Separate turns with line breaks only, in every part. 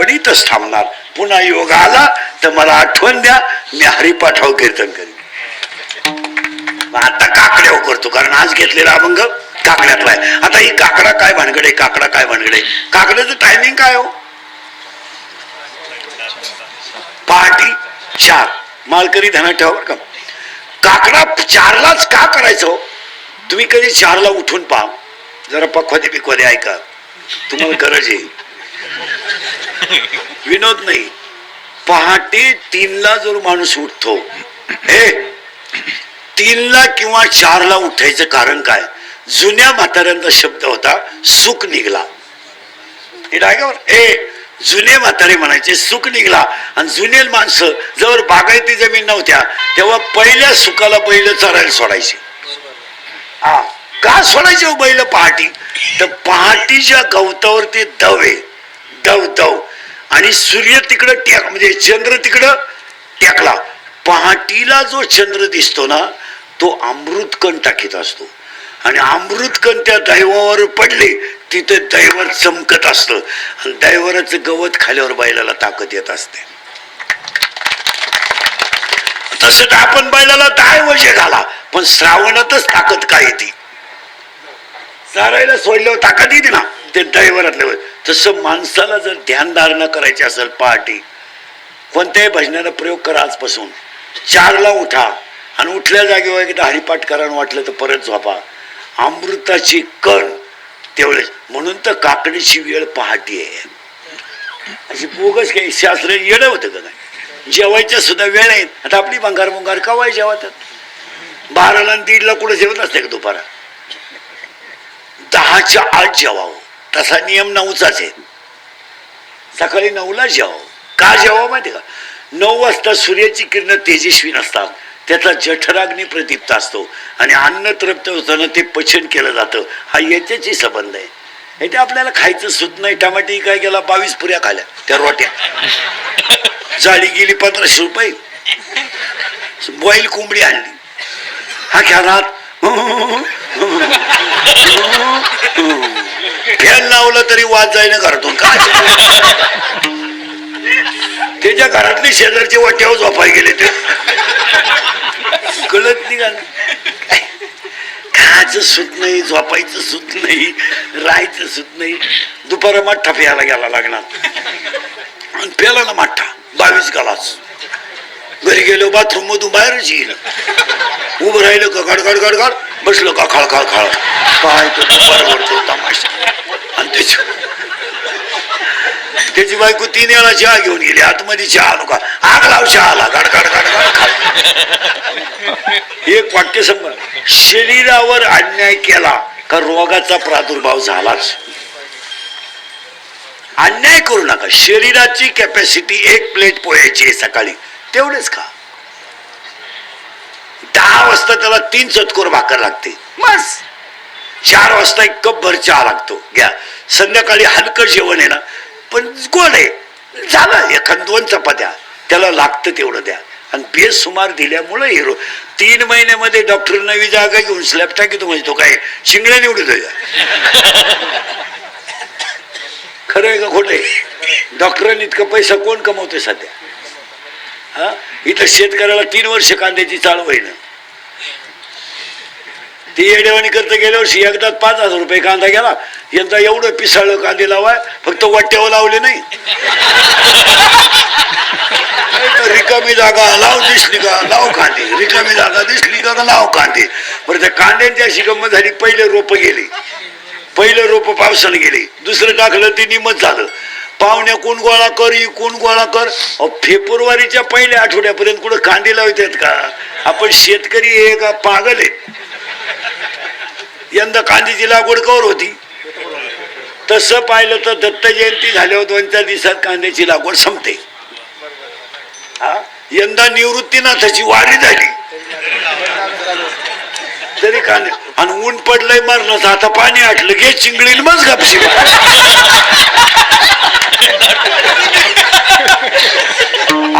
पण इथंच थांबणार. पुन्हा योग आला तर मला आठवण द्या मी हरिपाठाव कीर्तन करीन. आता काकड्यावर करतो कारण आज घेतलेला अभंग काकड्यातला आहे. आता ही काकडा काय भानगडे काकडा काय भानगडे? काकड्याचं टायमिंग काय हो? पहाटी चार. मालकरी ध्यानात ठेवा बरं का. काकडा चारलाच का करायचं हो? तुम्ही कधी चारला उठून पहा. जरा पखवादे बिखवादे ऐका. तुम्हाला गरज येईल विनोद नाही. पहाटे तीनला जर माणूस उठतो हे तीनला किंवा चारला उठायचं कारण काय? जुन्या म्हाताऱ्यांचा शब्द होता सुख निघला. हे ए जुने म्हातारे म्हणायचे सुख निघला. आणि जुने माणसं जवळ बागायती जमीन नव्हत्या तेव्हा पहिल्या सुखाला बैल चरायला सोडायचे. हा का सोडायचे हो बैल पहाटी? तर पहाटीच्या गवतावरती दव आहे दव दव आणि सूर्य तिकडं टेक म्हणजे चंद्र तिकडं टेकला. पहाटीला जो चंद्र दिसतो ना तो अमृतकण टाकीत असतो. आणि अमृतकण त्या दैवावर पडले तिथे दैवर चमकत असतं. आणि दैवराचं गवत खाल्यावर बैलाला ताकद येत असते. तसं आपण बैलाला दहा वर्ष घाला पण श्रावणातच ताकद काय येते? चारायला सोडल्यावर ताकद येते ना ते दैवरातल्या तसं माणसाला जर ध्यानधारणा करायची असेल पहाटे कोणत्याही भजनाला प्रयोग करा आजपासून. चारला उठा आणि उठल्या जागेवर एकदा हरिपाठ करा वाटलं तर परत झोपा. अमृताची कण तेवढेच. म्हणून तर काकडीची वेळ पहाटी आहे. अशी बोगस काही शास्त्र येणं होतं का नाही? जेवायच्या सुद्धा वेळ आहेत आता आपली भंगार भंगार कवाय जेवतात? बाराला आणि दीडला कुठं जेवत असते का दुपारा? दहाच्या आठ जेवावं. तसा नियम नऊचाच आहे. सकाळी नऊला जेवावं का जेवावं माहिती का? नऊ वाजता सूर्याची किरण तेजस्वी नसतात. त्याचा जठराग्नी प्रदीप्त असतो. आणि अन्न तृप्त होताना ते पचन केलं जातं. हा याच्याशी संबंध आहे. हे ते आपल्याला खायचं सुद्धा नाही. टमाटे काय केला? बावीस पुऱ्या खाल्या. त्या रोट्या. जाळी गेली पंधराशे रुपये. बॉईल कोंबडी आणली. हा खेळात. फॅन लावलं तरी वाद जाईन घरातून. काय त्याच्या घरातले शेजारचे वाट्यावर झोपाय गेले ते. कळत नाही खायचं सुत नाही झोपायचं सुत नाही राहायचं सुत नाही. दुपारा मठ्ठा प्यायला गेला लागणार आणि प्याला ना मठ्ठा. बावीस गालाच घरी गेलो बाथरूम मधून बाहेरच येईल. उभं राहिलं का गड गड गड गड बसलो का खळ खळ खळ. काय तो परवडतो तमाशा. आणि त्याच्या त्याची बायको तीन वेळा चहा घेऊन गेली आतमध्ये चहा आलो का? आग लाव चहाला गड गड खाल एक वाक्य समजा शरीरावर अन्याय केला का रोगाचा प्रादुर्भाव झालाच. अन्याय करू नका. शरीराची कॅपॅसिटी एक प्लेट पोह्याची आहे सकाळी. तेवढेच खा दहा वाजता त्याला तीन चतकोर भाकर लागते. बस. चार वाजता एक कप भर चहा लागतो. घ्या. संध्याकाळी हलकं जेवण आहे ना पण गोड आहे. झालं एखाद दोन चपात्या. त्याला लागतं तेवढं द्या. आणि बेसुमार दिल्यामुळं हिरो तीन महिन्यामध्ये डॉक्टर नवी जागा घेऊन स्लॅब टाकीतो म्हणजे तो काय शिंगड्या निवडतोय का? खरं आहे का खोटं आहे? डॉक्टरांनी इतका पैसा कोण कमवतोय सध्या? हा? इथं शेतकऱ्याला तीन वर्ष कांद्याची चालू आहे ती येडेवाणी करता गेल्या वर्षी एकदा पाच हजार रुपये कांदा गेला यंदा एवढं पिसाळलं कांदे लावाय फक्त वाट्यावर लावले नाही. रिकामी जागा लाव दिसली का लाव कांदे. रिकामी जागा दिसली का लाव कांदे. बरं त्या कांद्यांची अशी गंमत झाली पहिले रोप गेले. पहिलं रोप पावसानं गेले. दुसरं टाकलं ते निमत झालं. पाहुण्या कोण गोळा कर कोण गोळा कर? अहो, फेब्रुवारीच्या पहिल्या आठवड्यापर्यंत कुठं कांदे लावतात का? आपण शेतकरी हे का? पागल आहेत यंदा कांद्याची लागवड कवर होती. तसं पाहिलं तर दत्त जयंती झाल्यावर दोन चार दिवसात कांद्याची लागवड संपते. हा? यंदा निवृत्तीनाथाची वारी झाली. तरी कांदे आणि ऊन पडलंय मरणाचं. आता पाणी आटलं. घे चिंगळील मग गपशी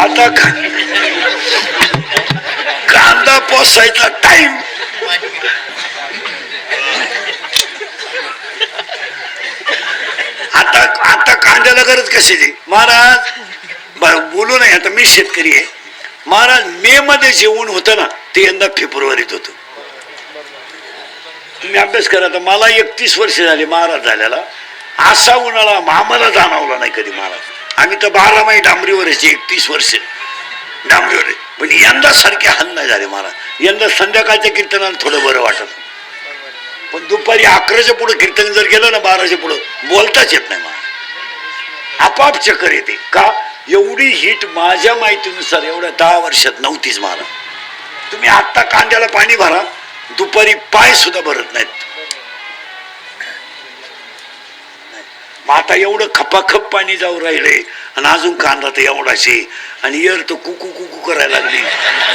आता कांदा पोसायचा टाइम आता आता कांद्याला गरज कशाची? महाराज बोलू नाही आता मी शेतकरी आहे. महाराज मे मध्ये जेवण होतं ना ते यंदा फेब्रुवारीत होतं. तुम्ही अभ्यास करा आता मला एकतीस वर्ष झाली महाराज झाल्याला. असा उन्हाळा आम्हाला जाणवला नाही कधी महाराज आम्ही तर बारा माही डांबरीवरच एकतीस वर्ष डांबरीवर आहे. पण यंदा सारखे हाल नाही झाले महाराज यंदा संध्याकाळच्या कीर्तनानं थोडं बरं वाटत. पण दुपारी अकराच्या पुढं कीर्तन जर गेलं ना बाराच्या पुढं बोलताच येत नाही महाराज आपाप चक्कर येते. का? एवढी हिट माझ्या माहितीनुसार एवढ्या दहा वर्षात नव्हतीच महाराज तुम्ही आत्ता कांद्याला पाणी भरा दुपारी पाय सुद्धा भरत नाहीत. मग आता एवढं खपाखप पाणी जाऊ राहिले. आणि अजून कांदा तर एवढाशे. आणि येर तर कुकू कुकू करायला लागली.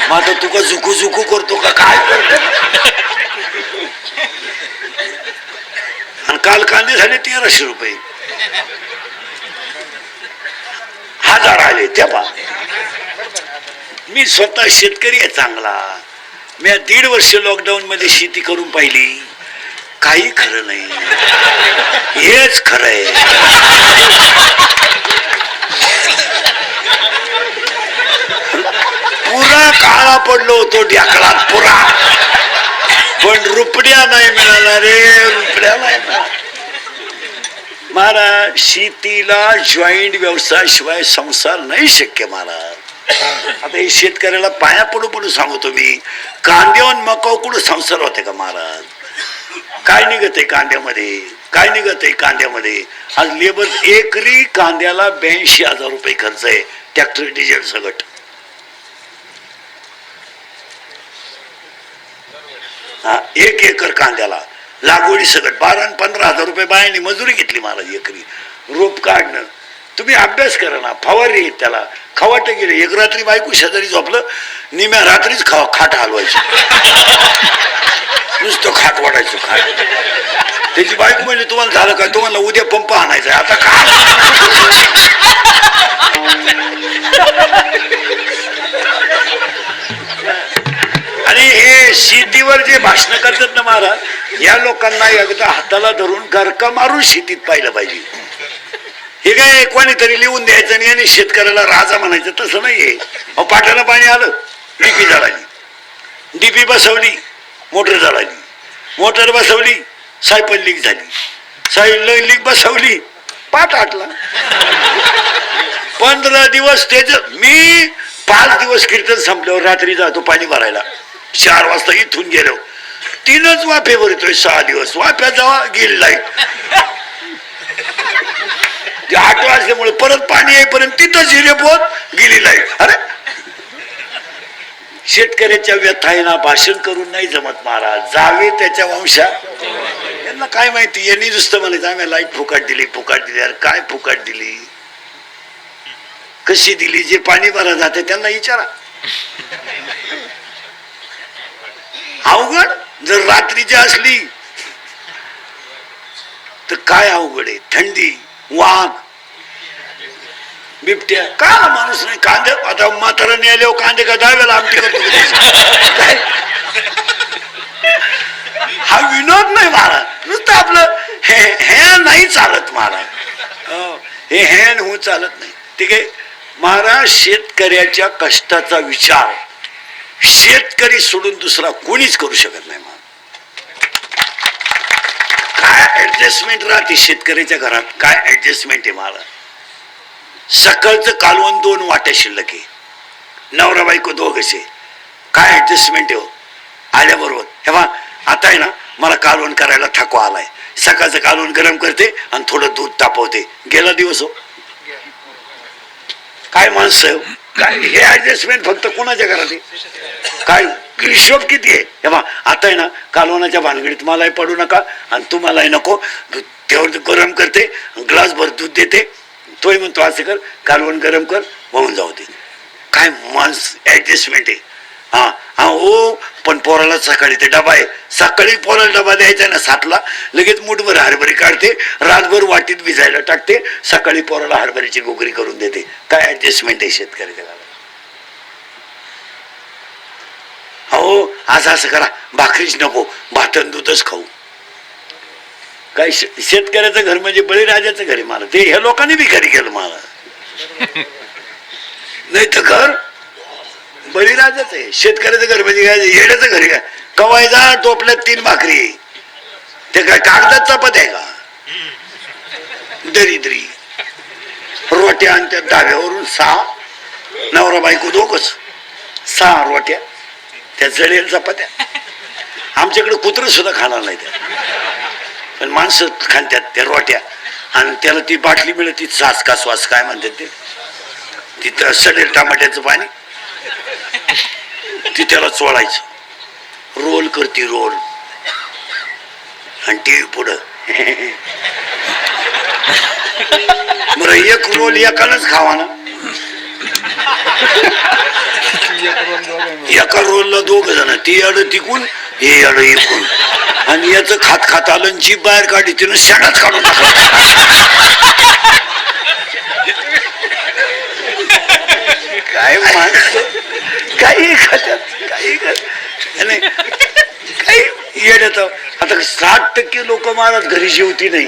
मग आता तुका झुकू झुकू करतो का काय करतो? आणि काल कांदे झाले तेराशे रुपये. हजार आले त्या पा मी स्वतः शेतकरी आहे चांगला. मी दीड वर्ष लॉकडाऊन मध्ये शेती करून पाहिली. काही खरं नाही. हेच खरं आहे. पुरा काळा पडलो होतो ढ्याकळात पुरा. पण रुपड्या नाही मिळाला रे रुपड्या नाही मिळाला. महाराज शेतीला जॉईंट व्यवसाय शिवाय संसार नाही शक्य महाराज. आता हे शेतकऱ्याला पाया पडू पडू सांगतो मी. कांद्यावर मकाव कुठं संसार होते का महाराज? काय निघत आहे कांद्यामध्ये? काय निघत आहे कांद्यामध्ये? आज लेबर एकरी कांद्याला ब्याऐंशी हजार रुपये खर्च आहे ट्रॅक्टर डिझेल सगट हा एक एकर कांद्याला लागवडी सगट बारा आणि पंधरा हजार रुपये बायाने मजुरी घेतली महाराज एकरी. रोप काढणं. तुम्ही अभ्यास करा ना फवारणी त्याला. खवाट गेले. एक रात्री बायको शेजारी झोपलं निम्या रात्रीच खा खाट हलवायची. नुसतं खाट वाटायचं खाट. त्याची बायको म्हणजे तुम्हाला झालं काय तुम्हाला उद्या पंप आणायचा आहे. आता का आणि हे शेतीवर जे भाषण करतात ना महाराज या लोकांना एकदा हाताला धरून गरका मारून शेतीत पाहिलं पाहिजे. हे काय कोणीतरी लिहून द्यायचं आणि आणि शेतकऱ्याला राजा म्हणायचं तसं नाहीये. अहो पाटाला पाणी आलं डीपी झाडाली डीपी बसवली मोटर झाडाली मोटर बसवली सायपल लीक झाली. सायपल लीक बसवली पाट आटला. पंधरा दिवस त्याच मी पाच दिवस कीर्तन संपल्यावर रात्री जातो पाणी भरायला. चार वाजता इथून गेलो. तीनच वाफे भरतोय सहा दिवस. वाफ्या जावा गेली लाइट ते आठ वाजल्यामुळे परत पाणी येईपर्यंत तिथंच हिरे पोत गेली नाही. अरे! शेतकऱ्याच्या व्यथाईना भाषण करून नाही जमत महाराज. जावे त्याच्या वंशा. यांना काय माहिती? यांनी नुसतं म्हणायचं आम्ही लाइट फुकाट दिली फुकाट दिली. अरे काय फुकाट दिली? कशी दिली? जे पाणी भरा जाते त्यांना विचारा अवघड? जर रात्रीची असली तर काय अवघड आहे? थंडी. वाघ. बिबट्या. का माणूस नाही कांदे आता म्हातारा नेले कांदे का दहाव्याला आमटी करतो काय? हा विनोद नाही महाराज. नुसतं आपलं हे हे नाही चालत महाराज. हो, हे हे हो चालत नाही. ठीक आहे? महाराज शेतकऱ्याच्या कष्टाचा विचार. शेतकरी सोडून दुसरा कोणीच करू शकत नाही महाराज. ऍडजस्टमेंट राहते शेतकऱ्याच्या घरात. काय ऍडजस्टमेंट आहे मला? सकाळचं कालवण दोन वाट्या शिल्लक आहे. नवरा बायको दोघचे काय ऍडजस्टमेंट आहे हो? आल्याबरोबर. हे बा आता आहे ना मला कालवण करायला थकवा आलाय. सकाळचं कालवण गरम करते आणि थोडं दूध तापवते. गेला दिवस हो. काय माणसं हो? काय हे ऍडजस्टमेंट फक्त कोणाच्या घरात आहे? काय? हिशोब किती आहे? हे बा आता आहे ना कालवणाच्या भानगडीत मलाही पडू नका आणि तुम्हालाही नको. दूध तेवढं गरम करते ग्लास भर दूध देते. तोही म्हणतो असं कर कालवण गरम कर होऊन जाऊ दे. काय माणस ॲडजस्टमेंट आहे. हा हा हो पण पोराला सकाळी ते डबा आहे. सकाळी पोराला डबा द्यायचा ना सातला लगेच मुठभर हरभरी काढते रातभर वाटीत भिजायला टाकते सकाळी पोराला हरभरीची गोगरी करून देते. काय ॲडजस्टमेंट आहे शेतकऱ्याच्या अहो हो आज असं करा. भाकरीच नको. भातन दूधच खाऊ. काय शे- शेतकऱ्याचं घर म्हणजे बळीराजाचं घर आहे मला. ते ह्या लोकांनी बी घरी केलं मला. नाही तर घर बळीराजाच आहे. शेतकऱ्याचं घर म्हणजे काय? येण्याचं घर आहे काय कवायचा टोपल्यात तीन भाकरी. ते काय कागदात चपत आहे का? दरिद्री. रोट्या आणि त्या डाव्यावरून सहा. नवरा बायको दोघच. सहा रोट्या. त्या जळेल चपात्या. आमच्याकडे कुत्रं सुद्धा खाणार नाही त्या पण माणसं खाणतात त्या रोट्या. आणि त्याला ती बाटली मिळत ती सास का श्वास काय म्हणतात ते. तिथं सडेल टमाट्याचं पाणी. ती त्याला चोळायचं. रोल करते रोल. आणि टीव्ही पुढं. बरं एक रोल एकालाच खावा ना. एका रोलला दोघ जण ती अड तिकून हे अड इकून. आणि याचं खात खात आलं जीप बाहेर काढली तिनं शेणात काढून काय माणसं? काही खात्यात काही नाही काही येण्यात आता साठ टक्के लोक महाराज घरी जेवती नाही.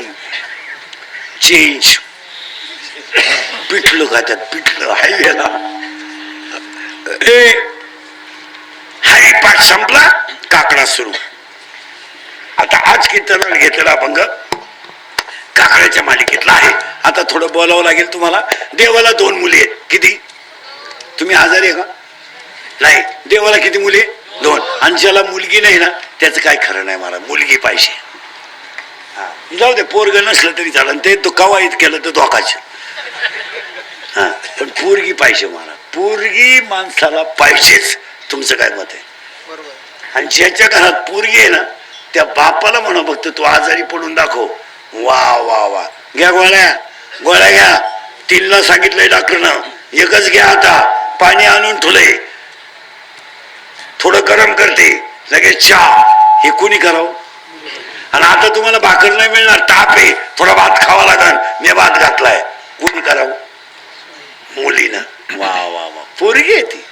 चेंज पिठलं खात्यात पिठलं. हायवेला ए हरिपाठ संपला काकडा सुरू. आता आज कीर्तनाला घेतलेला अभंग काकड्याच्या मालिकेतला आहे. आता थोडं बोलावं लागेल तुम्हाला. देवाला दोन मुली आहेत. किती? तुम्ही आजारी आहे का? नाही. देवाला किती मुली? दोन. आणि ज्याला मुलगी नाही ना त्याचं काय खरं नाही मला. मुलगी पाहिजे. हा. जाऊ दे पोरग नसलं तरी चालेल. ते तो कवायत केलं तर धोकाच. हा. पण पोरगी पाहिजे मला. पोरगी माणसाला पाहिजेच. तुमचं काय मत आहे? आणि ज्याच्या घरात पोरगी आहे ना त्या बापाला म्हणा फक्त तू आजारी पडून दाखव. वा वा वा. घ्या गोळ्या. गोळ्या घ्या. तीनला सांगितलंय डॉक्टरनं एकच घ्या आता. पाणी आणून ठुलंय थोडं गरम करते. लगेच चहा. हे कोणी करावं? आणि आता तुम्हाला भाकर नाही मिळणार. ताप आहे. थोडा भात खावा लागल मी भात घातलाय. कोणी करावं? मुलीनं. वा वा वा. पोरगी आहे ती.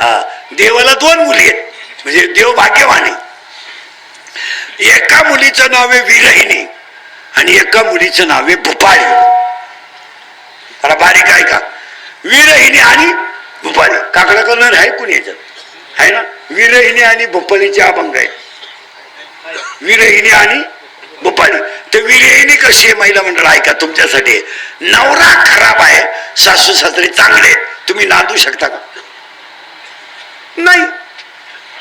हा देवाला दोन मुली आहेत. म्हणजे देव भाग्यवान आहे. एका मुलीचं नाव आहे विरहिणी आणि एका मुलीचं नाव आहे भुपाळी. बारीक आहे का विरहिणी आणि भुपाळी. काकडा करणार आहे कोणी याच्यात? आहे ना? विरहिणी आणि भुपाळीचे अभंग आहे विरहिणी आणि भुपाळी. तर विरहिणी कशी आहे महिला मंडळ ऐका तुमच्यासाठी. नवरा खराब आहे सासू सासरे चांगले. तुम्ही नांदू शकता का? नाही.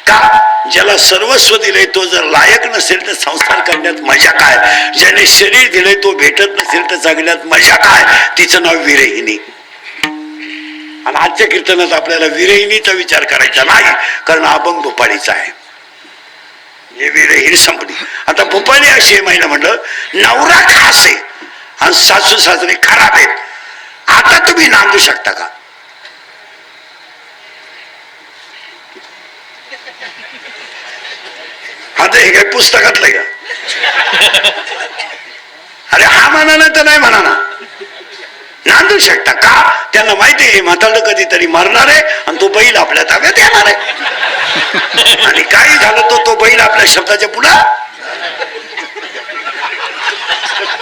का? ज्याला सर्वस्व दिलंय तो जर लायक नसेल तर संस्कार करण्यात मजा काय? ज्याने शरीर दिलंय तो भेटत नसेल तर जगण्यात मजा काय? तिचं नाव विरहिणी. आणि आजच्या कीर्तनात आपल्याला विरहिणीचा विचार करायचा नाही कारण अभंग भोपाळीचा आहे. विरहिणी आता भोपाळी अशी आहे महिला म्हणलं नवरा खास आहे. आणि सासू सासरे खराब आहेत. आता तुम्ही नांदू शकता का? आता हे काय पुस्तकातलं का? अरे हा म्हणा ना तर नाही म्हणा ना. नांदू शकता का? त्यांना माहिती आहे म्हातारं कधीतरी मरणार आहे आणि तो बैल आपल्या ताब्यात येणार आहे. आणि काही झालं तो तो बैल आपल्या शब्दाच्या पुढे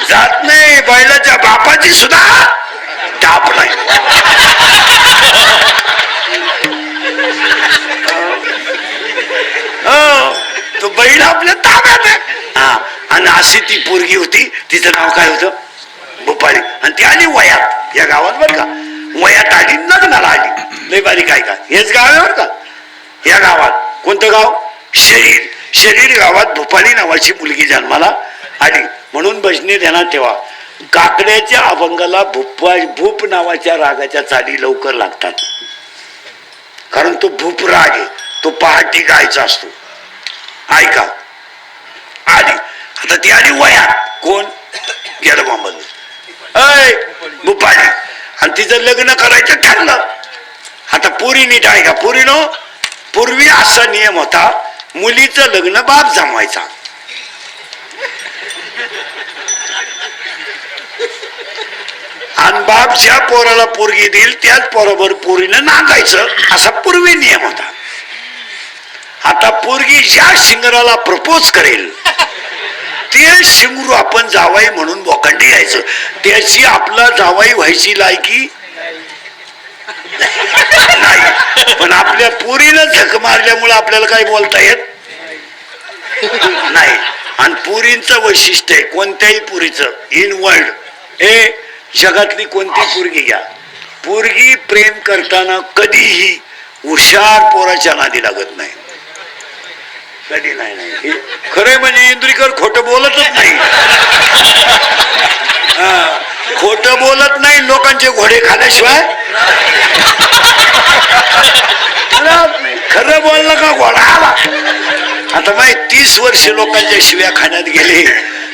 जात नाही बैलाच्या बापाची सुद्धा टाप नाही. हो, तो बैल आपल्या ताब्यात हा आणि अशी ती पोरगी होती तिचं नाव काय होतं? भोपाळी. आणि ती आली वयात या गावात बर का. वयात आली लग्नाला आली. लय बारीक काय का? हेच गाव आहे बर का. या गावात. कोणतं गाव? शरीर. शरीर गावात भोपाळी नावाची मुलगी जन्माला आली. म्हणून भजनी ध्यानात ठेवा. काकड्याच्या अभंगाला भूपा भूप नावाच्या रागाच्या चाली लवकर लागतात. कारण तो भूप राग आहे. तो पहाटी गायचा असतो. ऐका. आली. आता ती आली वयात. कोण? गेलं मोहम्मद अय भूपाली. आणि तिचं लग्न करायचं ठरलं. आता पुरी नीट ऐका. पुरी पुरीनो पूर्वी असा नियम होता. मुलीचं लग्न बाप जमवायचा. आणि बाप ज्या पोराला पोरगी देईल त्याच पोराबर पोरीनं नांदायचं. असा पूर्वी नियम होता. आता पोरगी ज्या शिंगराला प्रपोज करेल ते शिंगरू आपण जावाई म्हणून बोकांडी यायचं. त्याची आपला जावाई व्हायची लायकी नाही. पण आपल्या पुरीनं झक मारल्यामुळे आपल्याला काय बोलता येत नाही. आणि पुरींच वैशिष्ट्य आहे कोणत्याही पुरीच इन वर्ल्ड हे जगातली कोणती पुरगी घ्या. पुरगी प्रेम करताना कधीही हुशार पोराच्या नादी लागत नाही. कधी नाही नाही. खरं म्हणजे इंद्रीकर खोट बोलतच नाही. हा, खोटं बोलत नाही लोकांचे घोडे खाल्याशिवाय. खरं खरं बोललं का घोडा? आला आता माहिती तीस वर्ष लोकांच्या शिव्या खाण्यात गेले.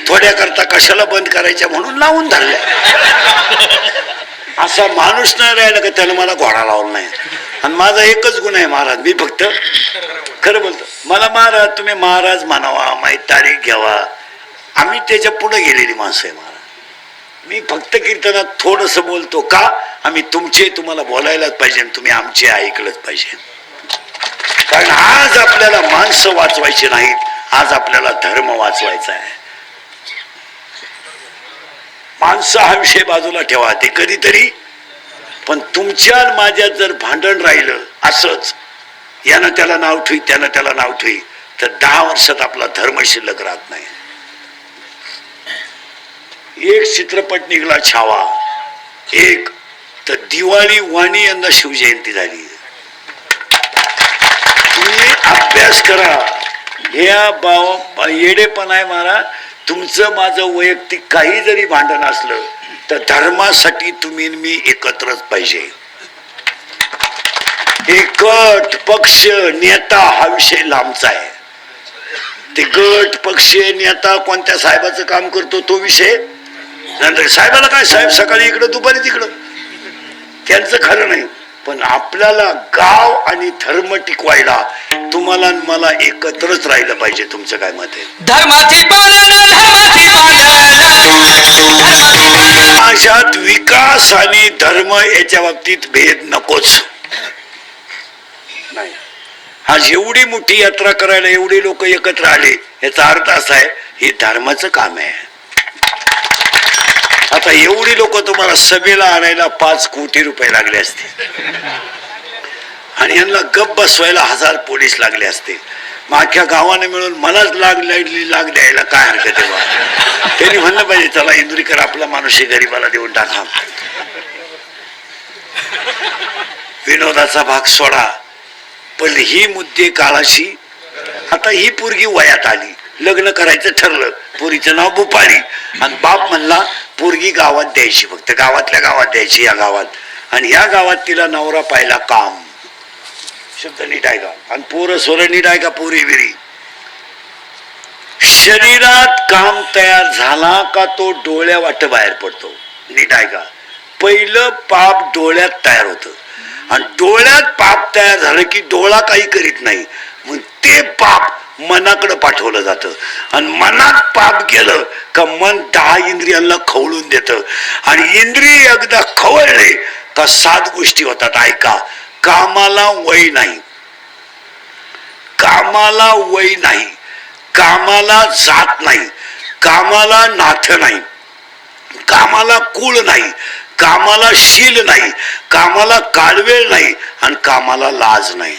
थोड्या करता कशाला बंद करायच्या म्हणून लावून धरल्या. असा माणूस नाही राहिला का त्यानं मला घोडा लावला नाही. आणि माझा एकच गुण आहे महाराज मी फक्त खरं बोलतो. मला महाराज तुम्ही महाराज म्हणावा माहीत तारीख घ्यावा. आम्ही त्याच्या पुढे गेलेली माणसं आहे महाराज. मी फक्त कीर्तनात थोडस बोलतो का आम्ही तुमचे तुम्हाला बोलायलाच पाहिजे आणि तुम्ही आमचे ऐकलंच पाहिजे. कारण आज आपल्याला माणसं वाचवायची नाहीत आज आपल्याला धर्म वाचवायचा आहे. माणसं हा विषय बाजूला ठेवा ते कधीतरी. पण तुमच्या माझ्यात जर भांडण राहिलं असंच. यानं त्याला नाव ठेवी त्यानं त्याला नाव ठेवी तर दहा वर्षात आपला धर्म शिल्लक राहत नाही. एक चित्रपट निघला छावा. एक. तर दिवाळी वाणी यंदा शिवजयंती झाली. तुम्ही अभ्यास करा. या बाव येडेपण आहे महाराज तुमचं माझं वैयक्तिक काही जरी भांडण असलं तर धर्मासाठी तुम्ही मी एकत्रच पाहिजे. एकट पक्ष नेता हा विषय लांबचा आहे. ते गट पक्ष नेता कोणत्या साहेबाचं काम करतो तो विषय? नंतर साहेबाला काय साहेब सकाळी इकडं दुपारी तिकडं? त्यांचं खरं नाही. पण आपल्याला गाव आणि धर्म टिकवायला तुम्हाला आणि मला एकत्रच राहिलं पाहिजे. तुमचं काय मत आहे?
धर्माची पालन धर्माची पालन
अशात विकास आणि धर्म याच्या बाबतीत भेद नकोच. नाही. आज एवढी मोठी यात्रा करायला एवढे लोक एकत्र आले याचा अर्थ असा आहे हे धर्माचं काम आहे. आता एवढी लोक तुम्हाला सभेला आणायला पाच कोटी रुपये लागले असते आणि यांना गप बसवायला हजार पोलीस लागले असते माझ्या गावाने मिळून मलाच लाग लागली लाग द्यायला काय हरकत आहे त्यांनी म्हणलं पाहिजे चला इंदुरीकर आपला माणूस गरीबाला देऊन टाका. विनोदाचा भाग सोडा. पण ही मुद्दे काळाशी आता ही पोरगी वयात आली. लग्न करायचं ठरलं. पोरीचं नाव भूपाळी आणि बाप म्हणला पोरगी गावात द्यायची फक्त. गावातल्या गावात द्यायची या गावात. आणि या गावात तिला नवरा पाहिला काम. शब्द नीट आहे का? आणि पोरं सोर नीट आहे का? पोरी बिरी. शरीरात काम तयार झाला का तो डोळ्या वाट बाहेर पडतो? नीट आहे का? पहिलं पाप डोळ्यात तयार होतं. आणि डोळ्यात पाप तयार झालं की डोळा काही करीत नाही. मग ते पाप मनाकडं पाठवलं जातं. आणि मनात पाप गेलं का मन दहा इंद्रियांना खवळून देतं. आणि इंद्रिय एकदा खवळले का सात गोष्टी होतात. ऐका कामाला वय नाही. कामाला वय नाही. कामाला जात नाही. कामाला नाथ नाही. कामाला कुळ नाही. कामाला शील नाही. कामाला काळवेळ नाही. आणि कामाला लाज नाही.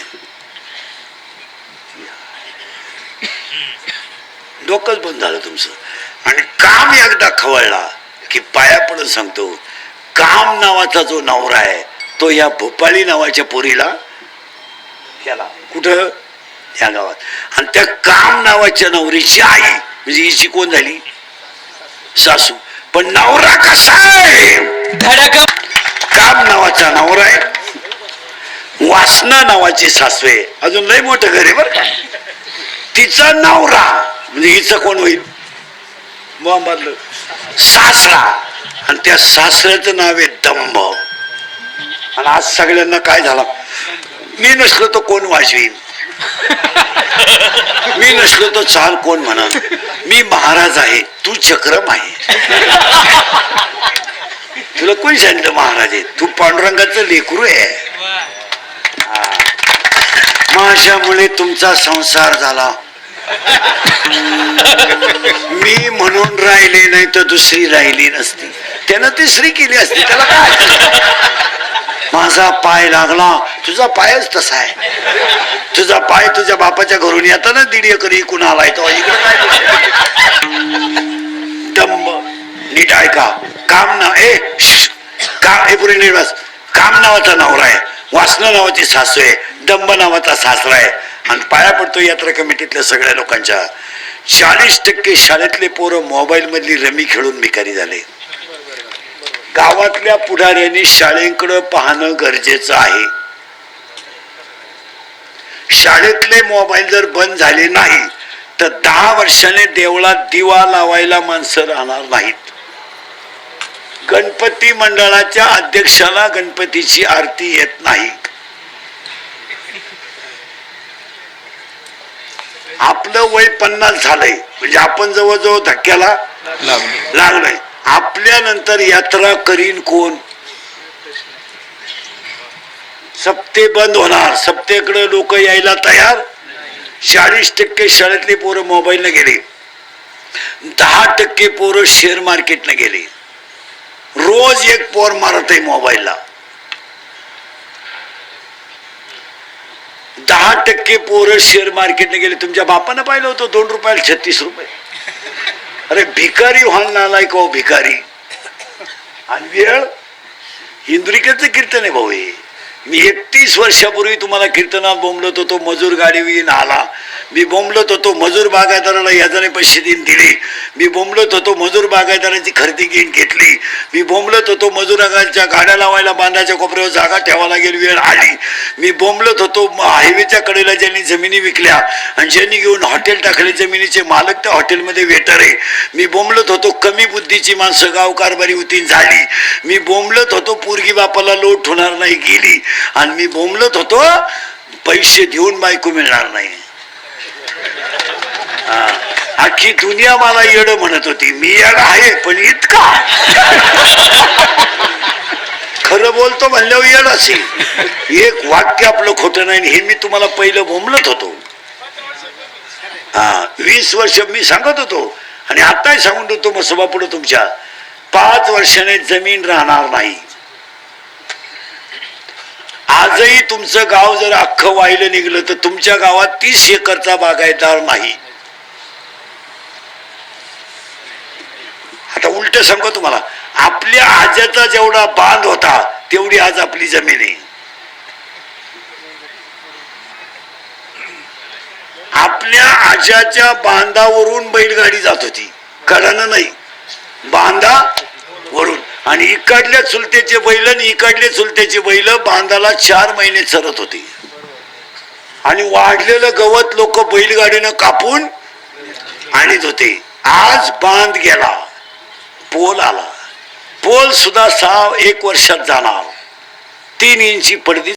डोकंच बंद झालं तुमचं. आणि काम एकदा खवळला की पाया पडून सांगतो काम नावाचा जो नवरा आहे तो या भोपाळी नावाच्या पोरीला केला कुठं? या गावात. आणि त्या काम नावाच्या नवरीची आई म्हणजे हिची कोण झाली? सासू. पण नवरा कसा आहे?
धडक.
काम नावाचा नवरा आहे. वासना नावाची सासू आहे. अजून लय मोठं घर आहे बरं का. तिचा नवरा म्हणजे हिचं कोण होईल? मोहम्मदलं. सासरा. आणि त्या सासऱ्याचं नाव आहे दंभ. आणि आज सगळ्यांना काय झाला? मी नसलो तो कोण वाजवीन? मी नसलो तो चाल कोण म्हणा मी महाराज आहे तू चक्रम आहे. तुला कोणी सांगितलं महाराज आहे? तू पांडुरंगाचं लेकरू आहे. हा. माझ्यामुळे तुमचा संसार झाला. मी म्हणून राहिले नाही तर दुसरी राहिली नसती. त्यानं तिसरी केली असती त्याला काय? माझा पाय लागला. तुझा पायच तसा आहे. तुझा पाय तुझ्या बापाच्या घरून येताना दीड एकर इकून आलाय तो. इकडे काय दंब. नीट ऐका. काम ना ए का ए पुरे नीट काम नावाचा नवरा आहे. वासना नावाची सासू आहे. दंब नावाचा सासरा आहे. आणि पाया पडतो यात्रा कमिटीतल्या सगळ्या लोकांच्या. चाळीस टक्के शाळेतले पोरं मोबाईल मधली रमी खेळून भिकारी झाले. गावातल्या पुढाऱ्यांनी शाळेकडं पाहणं गरजेचं आहे. शाळेतले मोबाईल जर बंद झाले नाही तर दहा वर्षाने देवळात दिवा लावायला माणसं राहणार नाहीत. गणपती मंडळाच्या अध्यक्षाला गणपतीची आरती येत नाही. आपलं वय पन्नास झालंय. म्हणजे आपण जवळजवळ धक्क्याला लागलोय. आपल्यानंतर यात्रा करीन कोण? सप्ते बंद होणार. सप्तेकडे लोक यायला तयार? चाळीस टक्के शाळेतली पोरं मोबाईलने गेली. दहा टक्के पोरं शेअर मार्केटने गेली. रोज एक पोर मारत आहे मोबाईलला. दहा टक्के पोरं शेअर मार्केटने गेले. तुमच्या बापानं पाहिलं होतं दोन रुपयाला छत्तीस रुपये. अरे भिकारी व्हाल नालाय का हो, भिकारी. आणि वेळ इंद्रिकेचं कीर्तन आहे भाऊ हे. मी एकतीस वर्षापूर्वी तुम्हाला कीर्तनात बोंबलत होतो मजूर गाडी आला. मी बोंबलत होतो मजूर बागायदाराला याजाने पैसे देऊन दिले. मी बोंबलत होतो मजूर बागायदाराची खरेदी घेऊन घेतली. मी बोंबलत होतो मजुराच्या गाड्या लावायला बांधाच्या कोपऱ्यावर जागा ठेवा लागेल वेळ आली. मी बोंबलत होतो हायवेच्या कडेला ज्यांनी जमिनी विकल्या आणि ज्यांनी घेऊन हॉटेल टाकले जमिनीचे मालक त्या हॉटेलमध्ये वेटर आहे. मी बोंबलत होतो कमी बुद्धीची माणसं गाव कारभारी झाली. मी बोंबलत होतो पोरगी बापाला लोट होणार नाही गेली. आणि मी बोंबलत होतो पैसे देऊन बायको मिळणार नाही. आखी अख्खी दुनिया मला येड म्हणत होती मी येड आहे पण इतका. खरं बोलतो म्हणल्यावर येड असेल. एक वाक्य आपलं खोटं नाही हे मी तुम्हाला पहिलं बोंबलत होतो. हा. वीस वर्ष मी सांगत होतो आणि आताही सांगून देतो मग सभापुढे तुमच्या. पाच वर्षाने जमीन राहणार नाही. आजही तुमचं गाव जर अख्खं वाहिलं निघलं तर तुमच्या गावात तीस एकरचा बागायतदार नाही. आता उलट सांगतो तुम्हाला आपल्या आज्याचा जेवढा बांध होता तेवढी आज आपली जमीन आहे. आपल्या आज्याच्या बांधावरून बैलगाडी जात होती. कडानं नाही. बांधा वरून. आणि इकडल्या चुलतेचे बैल आणि इकडले चुलतेचे बैल बांधाला चार महिने चरत होते. आणि वाढलेलं गवत लोक बैलगाडीनं कापून आणत होते. आज बांध गेला. पोल आला. पोल सुद्धा सहा एक वर्षात जाणार. तीन इंची पडदी